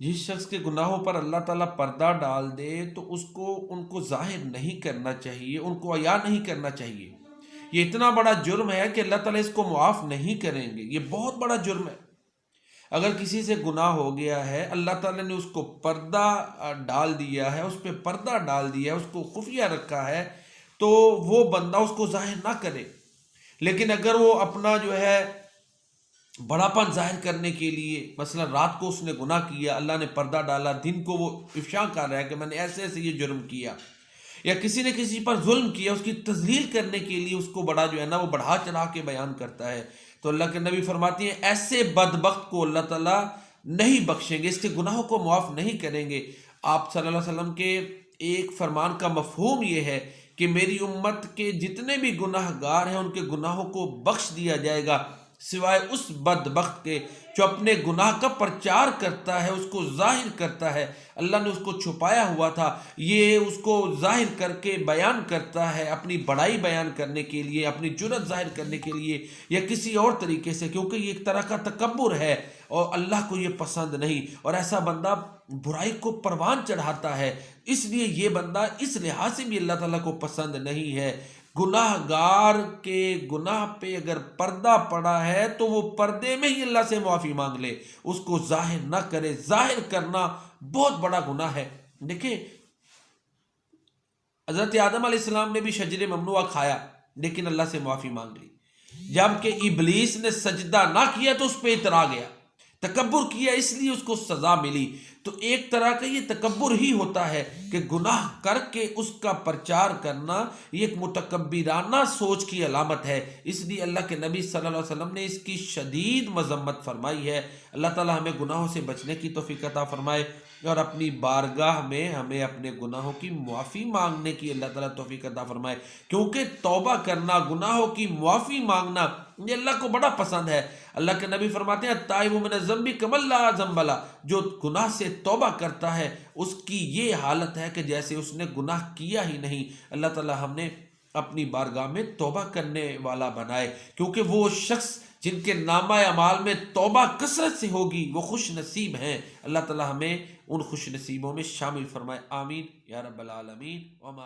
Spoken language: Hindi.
जिस शख्स के गुनाहों पर अल्लाह ताला पर्दा डाल दे तो उसको, उनको ज़ाहिर नहीं करना चाहिए, उनको अया नहीं करना चाहिए। ये इतना बड़ा जुर्म है कि अल्लाह ताला इसको मुआफ़ नहीं करेंगे। ये बहुत बड़ा जुर्म है। अगर किसी से गुनाह हो गया है, अल्लाह ताला ने उसको पर्दा डाल दिया है, उस पर पर्दा डाल दिया है, उसको खुफिया रखा है तो वो बंदा उसको ज़ाहिर ना करे। लेकिन अगर वो अपना जो है बड़ापन ज़ाहिर करने के लिए मसला रात को उसने गुनाह किया, अल्लाह ने पर्दा डाला, दिन को वो इफ्शा कर रहा है कि मैंने ऐसे ऐसे ये जुर्म किया। या किसी ने किसी पर जुल्म किया, उसकी तजलील करने के लिए उसको बड़ा जो है ना, वो बढ़ा चढ़ा के बयान करता है। तो अल्लाह के नबी फरमाती हैं, ऐसे बदबक को अल्लाह ताला नहीं बख्शेंगे, इसके गुनाहों को मुआफ़ नहीं करेंगे। आप सल्लल्लाहु अलैहि वसल्लम के एक फरमान का मफहूम ये है कि मेरी उम्मत के जितने भी गुनाहगार हैं, उनके गुनाहों को बख्श दिया जाएगा। सिवाय उस बदबख्त के, जो अपने गुनाह का प्रचार करता है, उसको ज़ाहिर करता है। अल्लाह ने उसको छुपाया हुआ था। ये उसको ज़ाहिर करके बयान करता है, अपनी बड़ाई बयान करने के लिए, अपनी जुरत ज़ाहिर करने के लिए, या किसी और तरीके से, क्योंकि ये एक तरह का तकबर है, और अल्लाह को ये पसंद नहीं। और ऐसा बंदा बुराई को परवान चढ़ाता है, इसलिए ये बंदा इस लिहाज से भी अल्लाह ताला को पसंद नहीं है। गुनाहगार के गुनाह पे अगर पर्दा पड़ा है तो वो पर्दे में ही अल्लाह से माफ़ी मांग ले। उसको ज़ाहिर ना करे, ज़ाहिर करना बहुत बड़ा गुनाह है। देखिए हज़रत आदम इस्लाम ने भी शजर ममनुआ खाया, लेकिन अल्लाह से माफ़ी मांग ली। जबकि इबलीस ने सजदा ना किया तो उस पर इतरा गया। तकबर किया, इसलिए उसको सज़ा मिली। तो एक तरह का ये तकबर ही होता है कि गुनाह करके उसका प्रचार करना ये एक मतकबीराना सोच की अलामत है। इसलिए अल्लाह के नबी सल्लल्लाहु अलैहि वसल्लम ने इसकी शदीद मजम्मत फरमाई है। अल्लाह ताला हमें गुनाहों से बचने की तोफ़ीकता फरमाए। और अपनी बारगाह में हमें अपने गुनाहों की मुआफ़ी मांगने की अल्लाह ताला तोफ़ी अदा फरमाए। क्योंकि तौबा करना, गुनाहों की मुआफ़ी मांगना, ये अल्लाह को बड़ा पसंद है। अल्लाह के नबी फरमाते हैं, ताइब मिन जम्बी कमल्ला जम्बला। जो गुनाह से तौबा करता है, उसकी ये हालत है कि जैसे उसने गुनाह किया ही नहीं। अल्लाह ताला हमने अपनी बारगाह में तोबा करने वाला बनाए, क्योंकि वो शख्स जिनके नामा अमाल में तोबा कसरत से होगी, वो खुश नसीब हैं। अल्लाह ताला हमें उन खुश नसीबों में शामिल फरमाए, आमीन, या रब्बल आलमीन वमा